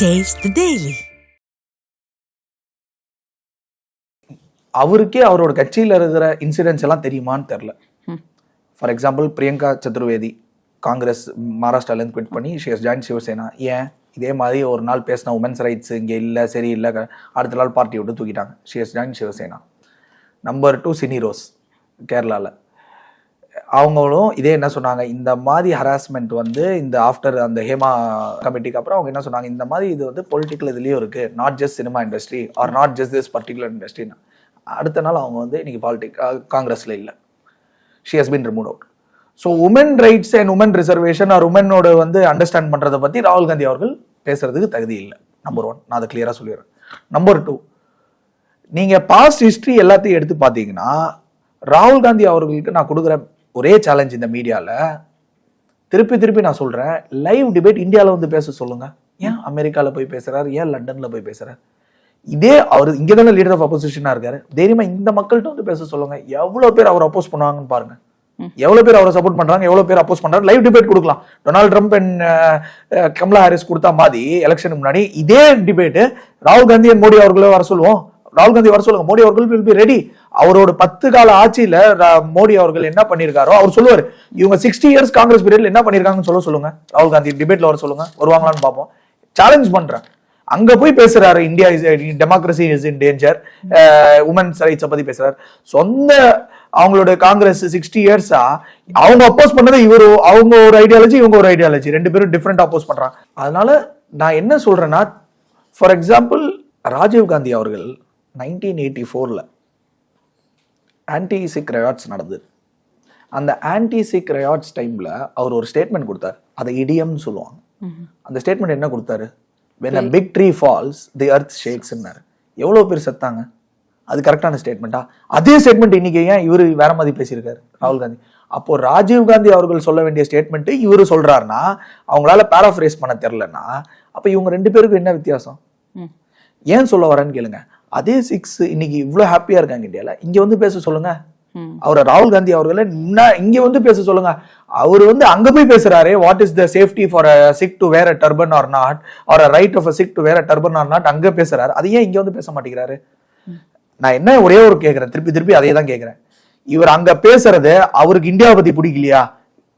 The Daily. அவருக்கே அவரோட கட்சியில் இருக்கிற இன்சிடென்ட்ஸ் எல்லாம் தெரியுமான்னு தெரில ஃபார் எக்ஸாம்பிள் பிரியங்கா சதுர்வேதி காங்கிரஸ் மகாராஷ்டிராலேருந்து குவிட் பண்ணி ஷேஸ் ஜாயின் சிவசேனா ஏன் இதே மாதிரி ஒரு நாள் பேசின உமன்ஸ் ரைட்ஸ் இங்கே இல்லை சரி இல்லை அடுத்த நாள் பார்ட்டி விட்டு தூக்கிட்டாங்க. She's join Shiv Sena number two சினி ரோஸ் கேரளாவில் அவங்களும் இதே என்ன சொன்னாங்க இந்த மாதிரி ஹராஸ்மெண்ட் வந்து இந்த ஆஃப்டர் அந்த ஹேமா கமிட்டிக்கு அப்புறம் அவங்க என்ன சொன்னாங்க இந்த மாதிரி இது வந்து பொலிட்டிக்கல் இதுலேயும் இருக்கு. Not just cinema industry or not just this particular இண்டஸ்ட்ரின்னு அடுத்த நாள் அவங்க வந்து இன்னைக்கு பாலிடிக் காங்கிரஸில் இல்லை. She has been remove out so woman rights and woman reservation or உமனோட வந்து அண்டர்ஸ்டாண்ட் பண்ணுறதை பற்றி ராகுல் காந்தி அவர்கள் பேசுறதுக்கு தகுதி இல்லை. நம்பர் ஒன் நான் அதை கிளியராக சொல்லிடுறேன். நம்பர் டூ நீங்கள் பாஸ்ட் ஹிஸ்ட்ரி எல்லாத்தையும் எடுத்து பார்த்தீங்கன்னா ராகுல் காந்தி அவர்களுக்கு நான் கொடுக்குற ஒரே சேலஞ்ச் இந்த மீடியால திருப்பி திருப்பி நான் சொல்றேன் லைவ் டிபேட் இந்தியாவில் வந்து பேச சொல்லுங்க. ஏன் அமெரிக்கால போய் பேசுறாரு? ஏன் லண்டன்ல போய் பேசுறாரு? இதே அவர் இங்கே தானே லீடர் ஆஃப் அப்போசிஷனா இருக்காரு. தைரியமா இந்த மக்கள்கிட்ட வந்து பேச சொல்லுங்க. எவ்வளவு பேர் அவர் அப்போஸ் பண்ணுவாங்கன்னு பாருங்க. எவ்வளவு பேர் அவரை சப்போர்ட் பண்றாங்க? எவ்வளவு பேர் அப்போஸ் பண்றாங்க? லைவ் டிபேட் கொடுக்கலாம். Donald Trump and Kamala Harris கொடுத்தா மாதிரி எலெக்ஷனுக்கு முன்னாடி இதே டிபேட் ராகுல் காந்தி and மோடி அவர்களே வர சொல்லுவோம். ராகுல் காந்தி வர சொல்லுங்க. மோடி அவர்கள் வில் பி ரெடி அவரோட பத்து கால ஆட்சியில ரா- மோடி அவர்கள் என்ன பண்ணிருக்காரோ அவர் சொல்லுவார். இவங்க சிக்ஸ்டி இயர்ஸ் காங்கிரஸ் பீரியட்ல என்ன பண்ணிருக்காங்கன்னு சொல்ல சொல்லுங்க. ராகுல் காந்தி டிபேட்ல வர சொல்லுங்க. வருவாங்களான்னு பார்ப்போம். சேலஞ்ச் பண்றேன். அங்க போய் பேசுறாரு India is democracy is in danger women's ரைட்ஸை பத்தி பேசுறாரு. சொந்த அவங்களோட காங்கிரஸ் சிக்ஸ்டி இயர்ஸா அவங்க அப்போஸ் பண்ணதை இவரு அவங்க ஒரு ஐடியாலஜி இவங்க ஒரு ஐடியாலஜி ரெண்டு பேரும் டிஃப்ரெண்ட் அப்போஸ் பண்றாங்க. அதனால நான் என்ன சொல்றேன்னா ஃபார் எக்ஸாம்பிள் ராஜீவ் காந்தி அவர்கள் நைன்டீன் எயிட்டி ஃபோரில் ஆன்டி சிக் ரயாட்ஸ் நடந்தது. அந்த ஆன்டி சிக் ரயாட்ஸ் டைமில் அவர் ஒரு ஸ்டேட்மெண்ட் கொடுத்தார். அதை இடியம்னு சொல்லுவாங்க. அந்த ஸ்டேட்மெண்ட் என்ன கொடுத்தாரு? When a big tree falls the earth shakesன்னாரு எவ்வளோ பேர் செத்தாங்க? அது கரெக்டான ஸ்டேட்மெண்ட்டா அதே ஸ்டேட்மெண்ட் இன்னைக்கு ஏன் இவரு வேற மாதிரி பேசியிருக்காரு? ராகுல் காந்தி. அப்போ ராஜீவ் காந்தி அவர்கள் சொல்ல வேண்டிய ஸ்டேட்மெண்ட் இவரு சொல்றாருன்னா அவங்களால பேராஃப்ரேஸ் பண்ண தெரிலன்னா அப்ப இவங்க ரெண்டு பேருக்கும் என்ன வித்தியாசம்? ஏன் சொல்ல வரேன்னு கேளுங்க. அதே சிக்ஸ் இன்னைக்கு இவ்வளோ ஹாப்பியா இருக்காங்க இந்தியால. இங்க வந்து பேச சொல்லுங்க. அவரை ராகுல் காந்தி அவர்களை இங்க வந்து பேச சொல்லுங்க. அவர் வந்து அங்க போய் பேசுறாரு. What is the safety for a Sikh to wear a turban or not or right of a Sikh to wear a turban or not அங்க பேசுறாரு. அது ஏன் இங்க வந்து பேச மாட்டேங்கிறாரு? நான் என்ன ஒரே ஒரு கேக்குறேன். திருப்பி திருப்பி அதே தான் கேக்குறேன். இவர் அங்க பேசுறது அவருக்கு இந்தியாவை பத்தி பிடிக்கலையா?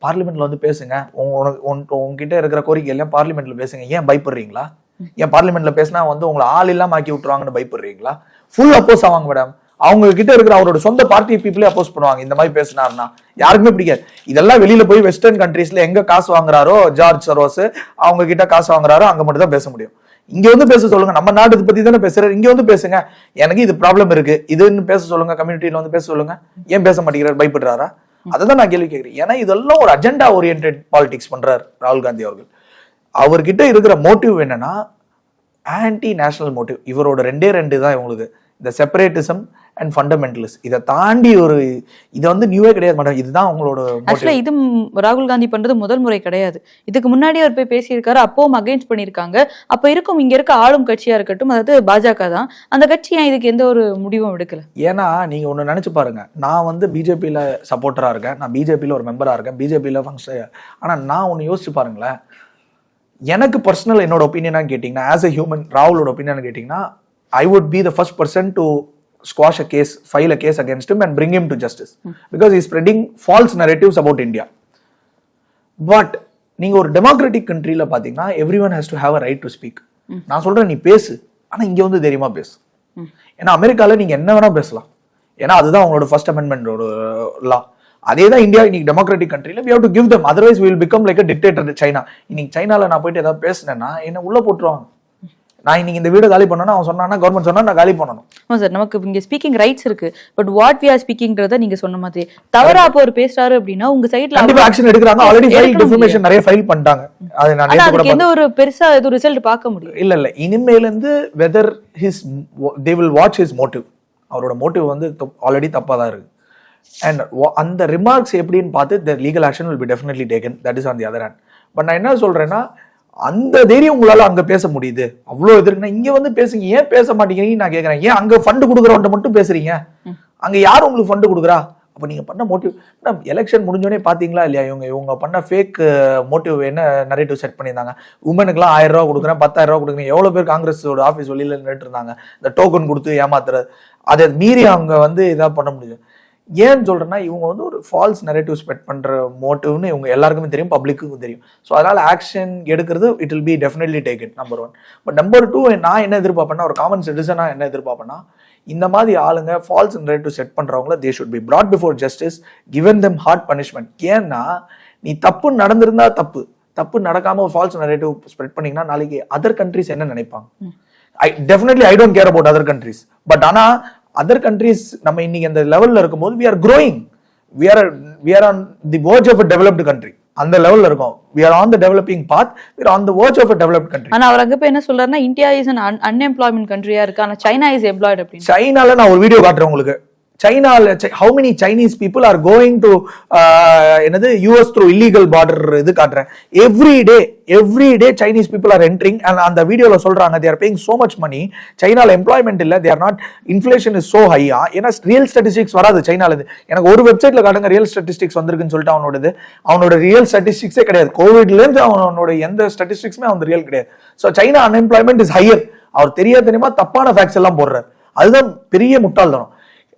பார்லிமெண்ட்ல வந்து பேசுங்க. உங்க- உனக்கு- உன்- உங்ககிட்ட இருக்கிற கோரிக்கை எல்லாம் பார்லிமெண்ட்ல பேசுங்க. ஏன் பயப்படுறீங்களா? ஏன் பார்லிமெண்ட்ல பேசினா வந்து உங்களை ஆள் இல்லாம ஆக்கி விட்டுருவாங்கன்னு பயப்படுறீங்களா? ஃபுல் அப்போஸ் ஆவாங்க மேடம் அவங்க கிட்ட இருக்கிற அவரோட சொந்த பார்ட்டி பீப்புளே அப்போஸ் பண்ணுவாங்க. இந்த மாதிரி பேசினாருன்னா யாருக்குமே பிடிக்காது. இதெல்லாம் வெளியில போய் வெஸ்டர்ன் கண்ட்ரீஸ்ல எங்க காசு வாங்குறாரோ ஜார்ஜ் சரோஸ் அவங்க கிட்ட காசு வாங்குறாரோ அங்க மட்டும் தான் பேச முடியும். இங்க வந்து பேச சொல்லுங்க. நம்ம நாட்டு பத்தி தானே பேசுறாரு. இங்க வந்து பேசுங்க. எனக்கு இது ப்ராப்ளம் இருக்கு. இதுன்னு பேச சொல்லுங்க. கம்யூனிட்டியில வந்து பேச சொல்லுங்க. ஏன் பேச மாட்டேங்கிறார்? பயப்படுறாரா? அதை தான் நான் கேள்வி கேட்கிறேன். ஏன்னா இதெல்லாம் ஒரு அஜெண்டா ஓரியன்ட் பாலிடிக்ஸ் பண்றாரு ராகுல் காந்தி அவர்கள். அவர்கிட்ட இருக்கிற மோட்டிவ் என்னன்னா ஆன்டி நேஷனல் மோட்டிவ் இவரோட ரெண்டே ரெண்டு தான் இவங்களுக்கு இந்த செப்பரேட்டிசம் அண்ட் ஃபண்டமெண்டலிஸ்ட் இதை தாண்டி ஒரு இது வந்து நியூவே கிடையாது மேடம் இதுதான் அவங்களோட ஆக்சுவலா இது ராகுல் காந்தி பண்றது முதல் முறை கிடையாது. இதுக்கு முன்னாடி அவர் போய் பேசியிருக்காரு அப்பவும் அகைன்ஸ்ட் பண்ணியிருக்காங்க. அப்ப இருக்கும் இங்க இருக்க ஆளும் கட்சியா இருக்கட்டும் அதாவது பாஜக தான். அந்த கட்சி ஏன் இதுக்கு எந்த ஒரு முடிவும் எடுக்கல? ஏன்னா நீங்க ஒண்ணு நினைச்சு பாருங்க. நான் வந்து பிஜேபியில சப்போர்ட்டரா இருக்கேன். நான் பிஜேபியில ஒரு மெம்பரா இருக்கேன். பிஜேபியில ஃபங்க்ஷன் ஆனா நான் ஒண்ணு யோசிச்சு பாருங்களேன். எனக்கு பர்சனல் என்னோட ஒப்பீனியனா கேட்டிங்கன்னா ஆஸ் அ ஹியூமன் ராகுலோட ஒப்பீனியன் கேட்டிங்கன்னா I would be the first person to squash a case file a case against and bring him to justice because is spreading false narratives about India but நீங்க ஒரு democratic கண்ட்ரில பாத்தீங்கன்னா every one has to have a right to speak நான் சொல்றேன் நீ பேசு. ஆனா இங்க வந்து தைரியமா பேசு. ஏன்னா அமெரிக்கால நீங்க என்ன வேணா பேசலாம். ஏன்னா அதுதான் அவங்களோட ஃபர்ஸ்ட் அமெண்ட்மெண்டோட லா அதே தான் இந்தியா இன்னைக்கு டெமோக்ராட்டிக் கண்ட்ரில to give them otherwise we will become like a dictator China இன்னைக்கு சைனால நான் போயிட்டு ஏதாவது பேசினேன்னா என்ன உள்ள போட்டுருவாங்க. நான் இன்னைக்கு இந்த வீடு காலி பண்ணனா அவன் சொன்னான்னா கவர்மெண்ட் சொன்னா நான் காலி பண்ணணும். ஆமா சார் நமக்கு இங்க ஸ்பீக்கிங் ரைட்ஸ் இருக்கு. பட் வாட் வி ஆர் ஸ்பீக்கிங்கிறத நீங்க சொன்ன மாதிரி தவறா அப்போ ஒரு பேசுறாரு அப்படின்னா உங்க சைட்ல கண்டிப்பா ஆக்ஷன் எடுக்கிறாங்க. ஆல்ரெடி ஃபைல் டிஃபர்மேஷன் நிறைய ஃபைல் பண்ணிட்டாங்க. அது நான் நேத்து கூட எந்த ஒரு பெருசா எதுவும் ரிசல்ட் பார்க்க முடியும் இல்ல இல்ல. இனிமேல இருந்து whether his they will watch his motive அவரோட மோட்டிவ் வந்து ஆல்ரெடி தப்பா தான் இருக்கு. அண்ட் அந்த ரிமார்க்ஸ் எப்படின்னு பார்த்து the legal action will be definitely taken that is on the other hand but நான் என்ன சொல்றேன்னா அந்த தைரியம் உங்களால அங்க பேச முடியுது. அவ்வளவு எதிர்க்குன்னா இங்க வந்து பேசுங்க. ஏன் பேச மாட்டேங்கிறீங்க நான் கேக்குறேன். ஏன் அங்க ஃபண்ட் கொடுக்குறவன்ட்ட மட்டும் பேசுறீங்க? அங்க யார் உங்களுக்கு ஃபண்ட் கொடுக்குறா? அப்போ நீங்கள் பண்ண மோட்டிவ் மேடம் எலெக்ஷன் முடிஞ்சோடனே பார்த்தீங்களா இல்லையா இவங்க? இவங்க பண்ண ஃபேக் மோட்டிவ் என்ன நரேட்டிவ் செட் பண்ணியிருந்தாங்க? உமனுக்குலாம் ஆயிரம் ரூபா கொடுக்குறேன் பத்தாயிரம் ரூபா கொடுக்குறேன். எவ்வளோ பேர் காங்கிரஸோட ஆஃபீஸ் வெளியில் நின்றுட்டு இருந்தாங்க? இந்த டோக்கன் கொடுத்து ஏமாத்துறது. அதை மீறி அவங்க வந்து இதாக பண்ண முடியும். ஏன்னு சொல்றேன்னா இவங்க வந்து ஒரு ஃபால்ஸ் நெரேட்டிவ் ஸ்பெட் பண்ற மோட்டிவ்னு இவங்க எல்லாருக்குமே தெரியும் பப்ளிக்குக்கும் தெரியும். ஸோ அதனால ஆக்ஷன் எடுக்கிறது it will be definitely take it number one but number two நான் என்ன எதிர்பார்ப்பேன்னா ஒரு காமன் சிட்டிசனா என்ன எதிர்பார்ப்பேன்னா இந்த மாதிரி ஆளுங்க false narrative set பண்றவங்கள they should be brought before justice given them hard punishment ஏன்னா நீ தப்பு நடந்திருந்தா தப்பு. தப்பு நடக்காம ஒரு ஃபால்ஸ் நெரேட்டிவ் ஸ்ப்ரெட் பண்ணீங்கன்னா நாளைக்கு அதர் கண்ட்ரிஸ் என்ன நினைப்பாங்க? I definitely I don't care about other countries but ஆனா அதர் கண்ட்ரிஸ் நம்ம இன்னைக்கு அந்த லெவல்ல இருக்கும்போது we are growing. We are we are on the verge of a developed country. அந்த லெவல்ல இருக்கோம். We are on the developing path. We are on the verge of a developed country. ஆனா அவர் அங்க போய் என்ன சொல்றாருன்னா இந்தியா இஸ் அன் அன்எம்ப்ளாய்மெண்ட் கண்ட்ரியா இருக்கு. ஆனா சைனா இஸ் எம்ப்ளாய்டு அப்படின்னு. சைனால நான் ஒரு வீடியோ காட்டுறேன் உங்களுக்கு. சைனால how many Chinese people are going to என்னது யூஎஸ் த்ரூ இல்லீகல் பார்டர் இது காட்டுறேன். Every day every day Chinese people are entering and அந்த வீடியோவில் சொல்கிறாங்க they're paying so much money சைனால எம்ப்ளாய்மெண்ட் இல்லை they're not inflation is so higher ஏன்னா real statistics வராது சைனாலது எனக்கு ஒரு வெப்சைட்டில் காட்டுங்க ரியல் ஸ்டாட்டிஸ்டிக்ஸ் வந்திருக்குன்னு சொல்லிட்டு அவனோடது. அவனோட ரியல் ஸ்டாட்டிஸ்டிக்ஸே கிடையாது. கோவிட்லேருந்து அவனோட எந்த ஸ்டாட்டிஸ்டிக்ஸுமே அவன் ரியல் கிடையாது. So China unemployment is higher அவர் தெரியாத தெரியுமா? தப்பான ஃபேக்ட்ஸ் எல்லாம் போடுறாரு. அதுதான் பெரிய முட்டாள்தனம்.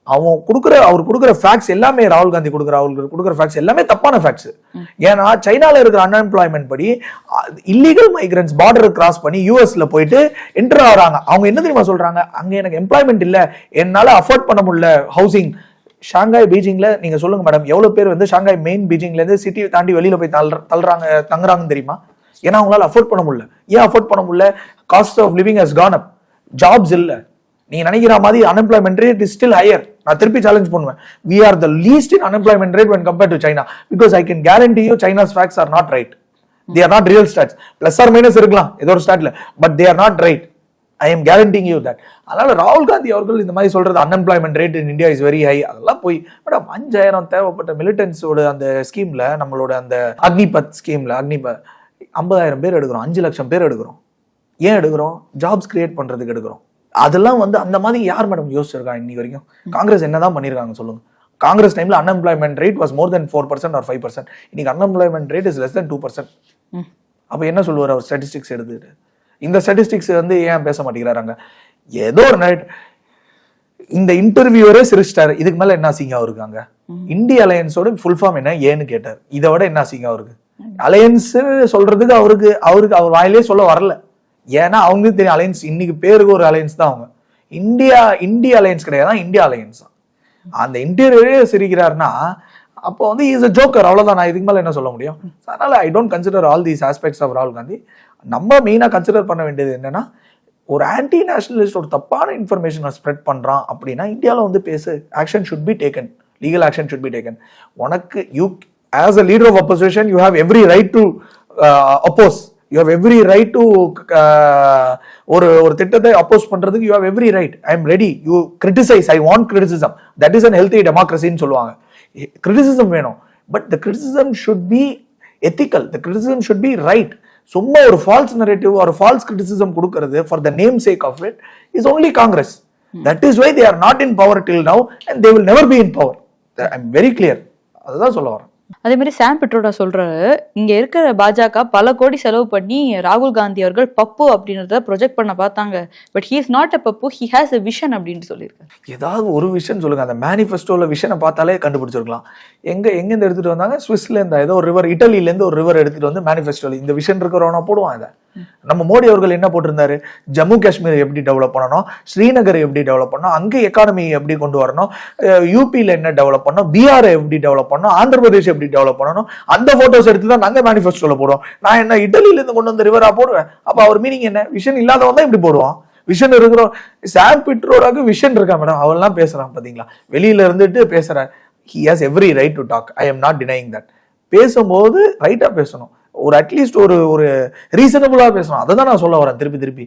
அவன் கொடுக்குற அவர் கொடுக்குற ஃபேக்ட்ஸ் எல்லாமே ராகுல் காந்தி கொடுக்குற அவருக்கு கொடுக்குற ஃபேக்ட்ஸ் எல்லாமே தப்பான ஃபேக்ட்ஸ் ஏன்னா சைனால இருக்கிற அன்எம்ப்ளாய்மெண்ட் படி இல்லீகல் மைக்ரன்ஸ் பார்டர் கிராஸ் பண்ணி யூஎஸ்ல போயிட்டு என்டர் ஆகிறாங்க. அவங்க என்ன தெரியுமா சொல்றாங்க? அங்க எனக்கு எம்ப்ளாய்மெண்ட் இல்ல. என்னால அஃபோர்ட் பண்ண முடியல. ஹவுசிங் ஷாங்காய் பீஜிங்ல நீங்க சொல்லுங்க மேடம் எவ்வளவு பேர் வந்து ஷாங்காய் மெயின் பீஜிங்ல இருந்து சிட்டி தாண்டி வெளியில போய் தள்ளுற தள்ளுறாங்க தங்குறாங்கன்னு தெரியுமா? ஏன்னா அவங்களால அஃபோர்ட் பண்ண முடியல. ஏன் அஃபோர்ட் பண்ண முடியல? Cost of living has gone up jobs இல்லை. நீங்க நினைக்கிற மாதிரி unemployment rate is still higher நான் திருப்பி சேலஞ்ச் பண்ணுவேன். We are the least in unemployment rate when compare to China because I can guarantee you China's facts are not right they are not real stats plus or minus இருக்கலாம் ஏதோ ஒரு ஸ்டாட்ல but they are not right I am guaranteeing you that அதனால ராகுல் காந்தி அவர்கள் இந்த மாதிரி சொல்றது unemployment rate in India is very high அதெல்லாம் போய் மேடம் அஞ்சாயிரம் தேவைப்பட்ட மிலிட்டன்ஸோட அந்த ஸ்கீம்ல நம்மளோட அந்த அக்னிபத் ஸ்கீம்ல அக்னிபத் ஐம்பதாயிரம் பேர் எடுக்கிறோம் அஞ்சு லட்சம் பேர் எடுக்கிறோம். ஏன் எடுக்கிறோம்? ஜாப்ஸ் கிரியேட் பண்றதுக்கு எடுக்கிறோம். அதெல்லாம் வந்து அந்த மாதிரி யார் மேடம் யோசிச்சிருக்கா இன்னி வரைக்கும்? காங்கிரஸ் என்னதான் பண்ணிருக்காங்க சொல்லுங்க. காங்கிரஸ் டைம்ல unemployment rate was more than four percent or five percent இன்னைக்கு unemployment rate is less than two percent. அப்ப என்ன சொல்லுவார் அவர் ஸ்டாட்டிஸ்டிக்ஸ் எடுத்துட்டு? இந்த ஸ்டாட்டிஸ்டிக்ஸ் வந்து ஏன் பேச மாட்டேங்கிறாங்க ஏதோ ஒரு நைட் இந்த இன்டர்வியூவரே சிரிச்சிட்டாரு. இதுக்கு மேல என்ன அசிங்கம் அவருக்கு அங்க? இந்திய அலையன்ஸோட ஃபுல் ஃபார்ம் என்ன? ஏன்னு கேட்டார். இதை விட என்ன அசிங்கம் அவருக்கு அலையன்ஸ் சொல்றதுக்கு அவருக்கு அவருக்கு அவர் வாயிலே சொல்ல வரல. ஏன்னா அவங்களுக்கு தெரியும் அலையன்ஸ் இன்னைக்கு பேருக்கு ஒரு அலையன்ஸ் தான் அவங்க. இந்தியா இந்திய அலையன்ஸ் கிடையாது. இந்தியா அலையன்ஸ் தான் அந்த இன்டீரியரே சிரிக்கிறாருன்னா அப்போ வந்து இஸ் அ ஜோக்கர் அவ்வளோதான் நான் இதுக்கு மேலே என்ன சொல்ல முடியும்? அதனால I don't consider all these aspects of ராகுல் காந்தி நம்ம மெயினாக கன்சிடர் பண்ண வேண்டியது என்னன்னா ஒரு ஆன்டி நேஷனலிஸ்ட் ஒரு தப்பான இன்ஃபர்மேஷனை ஸ்ப்ரெட் பண்ணுறான் அப்படின்னா இந்தியாவில் வந்து பேசு. Action should be taken legal action should be taken உனக்கு you as a leader of opposition you have every right to oppose you have every right to ஒரு ஒரு திட்டத்தை அப்போஸ் பண்ணுறதுக்கு you have every right I am ready you criticize I want criticism that is an healthy டெமோக்ரஸின்னு சொல்லுவாங்க. Criticism வேணும். But the criticism should be ethical the criticism should be right சும்மா ஒரு false narrative ஒரு false criticism கொடுக்கறது for the name sake of it is only Congress that is why they are not in power till now and they will never be in power I am very clear அதுதான் சொல்ல வரேன். அதே மாதிரி சாம் பிட்ரோடா சொல்றாரு இங்க இருக்கிற பாஜக பல கோடி செலவு பண்ணி ராகுல் காந்தி அவர்கள் பப்பு அப்படின்றத ப்ரொஜெக்ட் பண்ண பார்த்தாங்க. But he is not a Pappu he has a vision அப்படின்னு சொல்லியிருக்காரு. ஏதாவது ஒரு விஷன் சொல்லுங்க. அந்த மேனிஃபெஸ்டோல விஷனை பார்த்தாலே கண்டுபிடிச்சிருக்கலாம். எங்க எங்க இருந்து எடுத்துட்டு வந்தாங்க? ஸ்விஸ்ல இருந்து ஏதோ ஒரு ரிவர் இட்டலில இருந்து ஒரு ரிவர் எடுத்துட்டு வந்து மேனிஃபெஸ்டோல இந்த விஷன் இருக்கிறவனா போடுவான் இதை. நம்ம மோடி அவர்கள் என்ன போட்டிருந்தாரு? ஜம்மு காஷ்மீர் எப்படி டெவலப் பண்ணணும்? ஸ்ரீநகர் எப்படி டெவலப் பண்ணணும்? அங்கே எக்கானமி எப்படி கொண்டு வரணும்? யூபியில் என்ன டெவலப் பண்ணணும்? பீகார் எப்படி டெவலப் பண்ணணும்? ஆந்திர பிரதேஷ் எப்படி டெவலப் பண்ணணும்? அந்த போட்டோஸ் எடுத்து தான் நாங்கள் மேனிஃபெஸ்டோல போடுவோம் நான் என்ன இட்டலில இருந்து கொண்டு வந்த ரிவரா போடுவேன்? அப்ப அவர் மீனிங் என்ன? விஷன் இல்லாதவன் தான் இப்படி போடுவான். விஷன் இருக்கிறோம். சாம் பிட்ரோடாக்கு விஷன் இருக்கா மேடம் அவெல்லாம் பேசுறான் பாத்தீங்களா? வெளியில இருந்துட்டு பேசுறாரு. He has every right to talk I am not denying that பேசும்போது ரைட்டா பேசணும். ஒரு அட்லீஸ்ட் ஒரு ஒரு ரீசனபுளாக பேசணும். அதை தான் நான் சொல்ல வரேன் திருப்பி திருப்பி.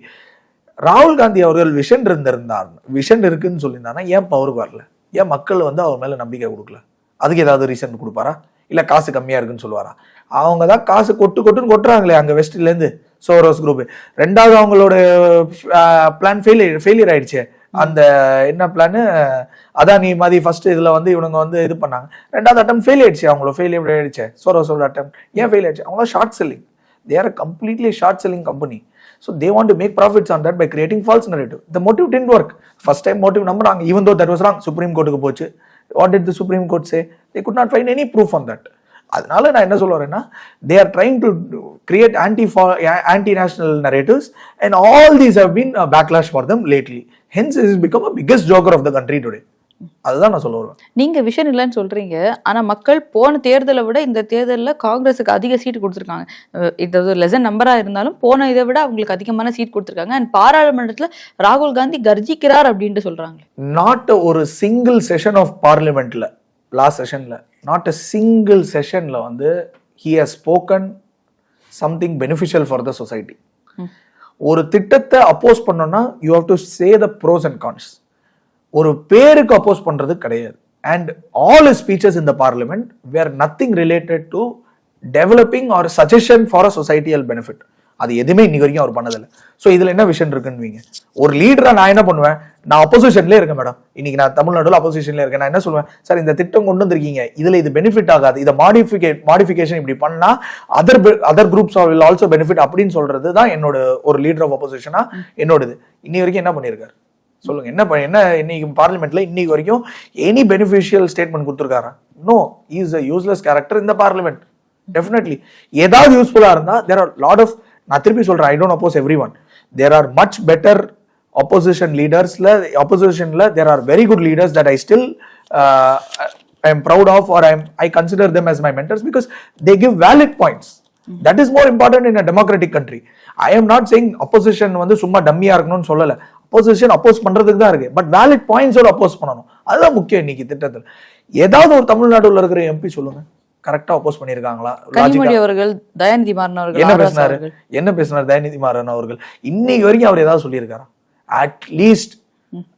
ராகுல் காந்தி அவர்கள் விஷன் இருந்திருந்தார். விஷன் இருக்குன்னு சொல்லியிருந்தாங்கன்னா ஏன் பவருக்கு வரல? ஏன் மக்கள் வந்து அவர் மேல நம்பிக்கை கொடுக்கல? அதுக்கு ஏதாவது ரீசன் கொடுப்பாரா? இல்ல காசு கம்மியா இருக்குன்னு சொல்லுவாரா? அவங்க தான் காசு கொட்டு கொட்டுன்னு கொட்டுறாங்களே அங்க வெஸ்ட்ல இருந்து சோரோஸ் குரூப் ரெண்டாவது அவங்களோட பிளான் ஃபெயிலியர் ஃபெயிலியர் ஆயிடுச்சு. அந்த என்ன பிளான் நீ மாதிரி ஃபர்ஸ்ட் இதுல வந்து இவனுங்க வந்து இது பண்ணாங்க. ரெண்டாவது அட்டம் ஃபெயில் ஆயிடுச்சு அவங்கள ஃபெயில் எப்படி ஆயிடுச்சு? சோரோ அட்டம் ஏன் ஃபெயில் ஆயிடுச்சு? அவங்கள short selling they are completely short selling company so they want to make profits on that by creating false narrative the motive didn't work first time motive நம்புறாங்க. Even though that was wrong Supreme கோர்ட்டுக்கு போச்சு. What did the Supreme Court say they could not find any proof on that அதனால நான் என்ன சொல்ல வரேன்னா they are trying to create anti anti national narratives and all these have been backlash for them lately hence is become a biggest joker of the country today அதுதான் நான் சொல்ல வருவேன். நீங்க விஷன் இல்லைன்னு சொல்றீங்க. ஆனா மக்கள் போன தேர்தலை விட இந்த தேர்தல்ல காங்கிரஸுக்கு அதிக சீட் கொடுத்துருக்காங்க. இது லெசன் நம்பரா இருந்தாலும் போன இதை விட அவங்களுக்கு அதிகமான சீட் கொடுத்துருக்காங்க. அண்ட் பாராளுமன்றத்துல ராகுல் காந்தி கர்ஜிக்கிறார் அப்படின்ட்டு சொல்றாங்க நாட் ஒரு சிங்கிள் செஷன் ஆஃப் பார்லிமெண்ட்ல லாஸ்ட் செஷன்ல நாட் அ சிங்கிள் செஷன்ல வந்து he has spoken something beneficial for the society ஒரு திட்டத்தை அப்போஸ் பண்ணோம்னா you have to say the pros and cons ஒரு பேருக்கு அப்போஸ் பண்றது கிடையாது. And all speeches in the parliament were nothing related to developing or suggestion for a societal benefit அது எதுவுமே இன்னைக்கு வரைக்கும் அவர் பண்ணதில்லை. ஸோ இதில் என்ன விஷன் இருக்குன்னு ஒரு லீடராக நான் என்ன பண்ணுவேன்? நான் அப்போசிஷன்லேயே இருக்கேன் மேடம் இன்னைக்கு நான் தமிழ்நாடுல அப்போசிஷன்ல இருக்கேன். நான் என்ன சொல்லுவேன் சார் இந்த திட்டம் கொண்டு வந்திருக்கீங்க. இதில் இது பெனிஃபிட் ஆகாது. இதை மாடிஃபிகேட் மாடிஃபிகேஷன் இப்படி பண்ணா other other groups will also benefit அப்படின்னு சொல்றது தான் என்னோட ஒரு லீடர் ஆஃப் அப்போசிஷனா என்னோடது. இன்னி வரைக்கும் என்ன பண்ணியிருக்காரு? சொல்லுங்க. என்ன என்ன இன்னைக்கு பார்லிமெண்ட்ல இன்னைக்கு வரைக்கும் any beneficial statement கொடுத்துருக்காரா? No is a useless character இந்த பார்லிமெண்ட் டெஃபினெட்லி ஏதாவது யூஸ்ஃபுல்லா இருந்தா தேர் ஆர் லாட் ஆஃப் நான் திருப்பி சொல்றேன் I don't oppose everyone there are much better opposition லீடர்ஸ்ல oppositionல there are very good leaders that I still I am proud of our I I consider them as my mentors because they give valid points. That is more important in a democratic country. I am not saying opposition வந்து சும்மா டம்மியா இருக்கணும்னு சொல்லல. Opposition அப்போஸ் பண்றதுக்கு தான் இருக்கு. But valid பாயிண்ட்ஸோட அப்போஸ் பண்ணணும். அதுதான் முக்கியம் இன்னைக்கு திட்டத்தில். ஏதாவது ஒரு தமிழ்நாடுல இருக்கிற எம்பி சொல்லுங்க. கரெக்டா அப்போஸ் பண்ணிருக்காங்களா? கனிமொழி அவர்கள் தயாநிதி மாறன் அவர்கள் என்ன பேசினாரு? என்ன பேசினார் தயநிதி மாறன் அவர்கள்? இன்னைக்கு வரைக்கும் அவர் ஏதாவது சொல்லியிருக்காரா? At least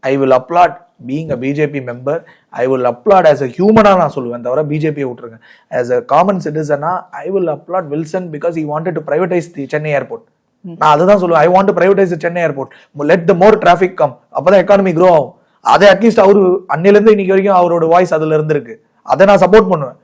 I will applaud being a BJP member I will applaud as a ஹியூமனா நான் சொல்லுவேன். தவிர பிஜேபியை விட்டுருங்க. As a common சிட்டிசனா I will applaud Wilson because he wanted to privatise the Chennai airport நான் அதுதான் சொல்லுவேன். I want privatise Chennai airport let the more traffic come அப்பதான் economy grow ஆகும். அதை அட்லீஸ்ட் அவரு அன்னிலிருந்து இன்னைக்கு வரைக்கும் அவரோட வாய்ஸ் அதுல இருந்திருக்கு. அதை நான் சப்போர்ட் பண்ணுவேன்.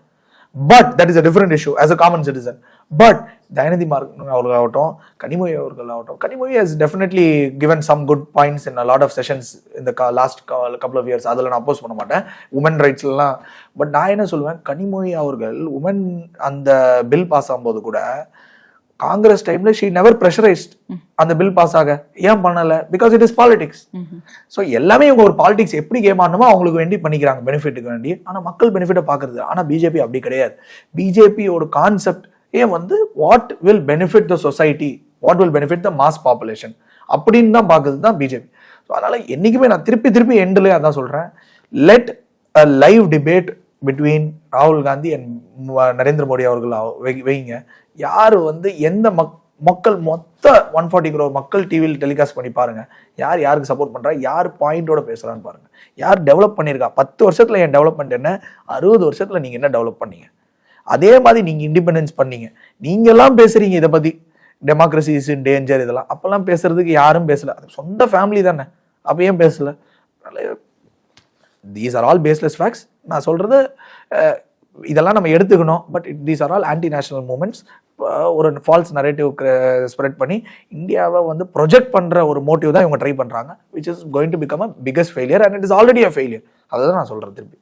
But that is a different issue as a common citizen but Dayanidhi mark அவர்கள் ஆகட்டும் கனிமொழி அவர்கள் ஆகட்டும் Kanimozhi has definitely given some good points in lot of sessions இந்த லாஸ்ட் கப்பல் ஆஃப் இயர்ஸ் அதில் நான் அப்போஸ் பண்ண மாட்டேன். உமன் ரைட்ஸ்லாம் பட் நான் என்ன சொல்லுவேன்? கனிமொழி அவர்கள் உமன் அந்த பில் பாஸ் ஆகும்போது கூட காங்கிரஸ் டைம்ல ஷீ நெவர் ப்ரெஷரைஸ்ட் அந்த பில் பாஸ் ஆக. ஏன் பண்ணல? Because it is politics so எல்லாமே இவங்க ஒரு பாலிடிக்ஸ் எப்படி கேம் ஆடணுமோ அவங்களுக்கு வேண்டி பண்ணிக்கிறாங்க பெனிஃபிட்டுக்கு வேண்டி. ஆனா மக்கள் பெனிஃபிட்டை பாக்குறது ஆனா பிஜேபி அப்படி கிடையாது. பிஜேபியோட கான்செப்ட் ஏன் வந்து what will benefit the society what will benefit the mass population அப்படின்னு தான் பார்க்குறது தான் பிஜேபி ஸோ அதனால என்னைக்குமே நான் திருப்பி திருப்பி எண்ட்லேயே அதான் சொல்றேன். Let a live debate between ராகுல் காந்தி அண்ட் நரேந்திர மோடி அவர்கள் வைங்க. யார் வந்து எந்த மக் மக்கள் மொத்த ஒன் ஃபார்ட்டி க்ரோர் மக்கள் டிவியில் டெலிகாஸ்ட் பண்ணி பாருங்க. யார் யாருக்கு சப்போர்ட் பண்ணுறா யார் பாயிண்டோட பேசுகிறான்னு பாருங்க. யார் டெவலப் பண்ணியிருக்கா பத்து வருஷத்தில் என் டெவலப்மெண்ட் என்ன? அறுபது வருஷத்தில் நீங்கள் என்ன டெவலப் பண்ணீங்க? அதே மாதிரி நீங்கள் இண்டிபெண்டன்ஸ் பண்ணீங்க. நீங்கள்லாம் பேசுகிறீங்க இதை பற்றி டெமோக்ரஸி இஸ் இன் டேஞ்சர் இதெல்லாம். அப்போல்லாம் பேசுறதுக்கு யாரும் பேசல. அது சொந்த ஃபேமிலி தானே. அப்போ ஏன் பேசல? These are all baseless facts நான் சொல்றது இதெல்லாம் நம்ம எடுத்துக்கணும். But these are all anti national moments ஒரு ஃபால்ஸ் நரேட்டிவ் ஸ்ப்ரெட் பண்ணி இந்தியாவை வந்து ப்ரொஜெக்ட் பண்ணுற ஒரு மோட்டிவ் தான் இவங்க ட்ரை பண்ணுறாங்க which is going to become a biggest failure and it is already a failure அதை தான் நான் சொல்கிறேன் திருப்பி.